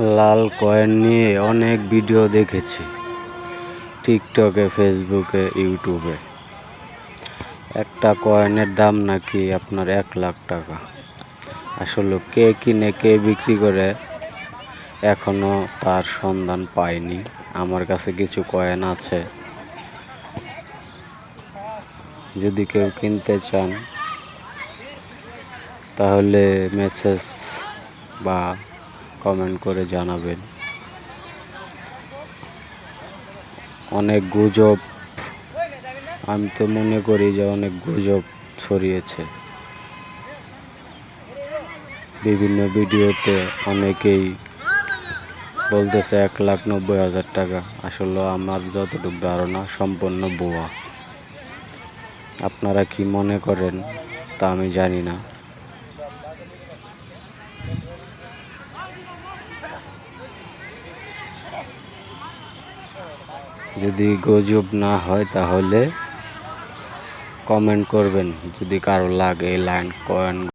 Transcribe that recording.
লাল coin নিয়ে অনেক video দেখেছি। টিকটকে ফেসবুকে ইউটিউবে একটা কয়েনের দাম নাকি আপনার এক লাখ টাকা। আসলে কে কিনে, কে বিক্রি করে, এখনও তার সন্ধান পাইনি। আমার কাছে কিছু কয়েন আছে। যদি কেউ কিনতে চান, তাহলে মেসেজ বা কমেন্ট করে জানাবেন। অনেক গুজব। আমি তো মনে করি যে অনেক গুজব ছড়িয়েছে। বিভিন্ন ভিডিওতে অনেকেই বলতেছে এক লাখ নব্বই হাজার টাকা। আসলে আমার যতটুকু ধারণা, সম্পূর্ণ বোয়া আপনারা কি মনে করেন তা আমি জানি না। যদি গজব না হয় তাহলে কমেন্ট করবেন। যদি কারও লাগে লাইন কয়েন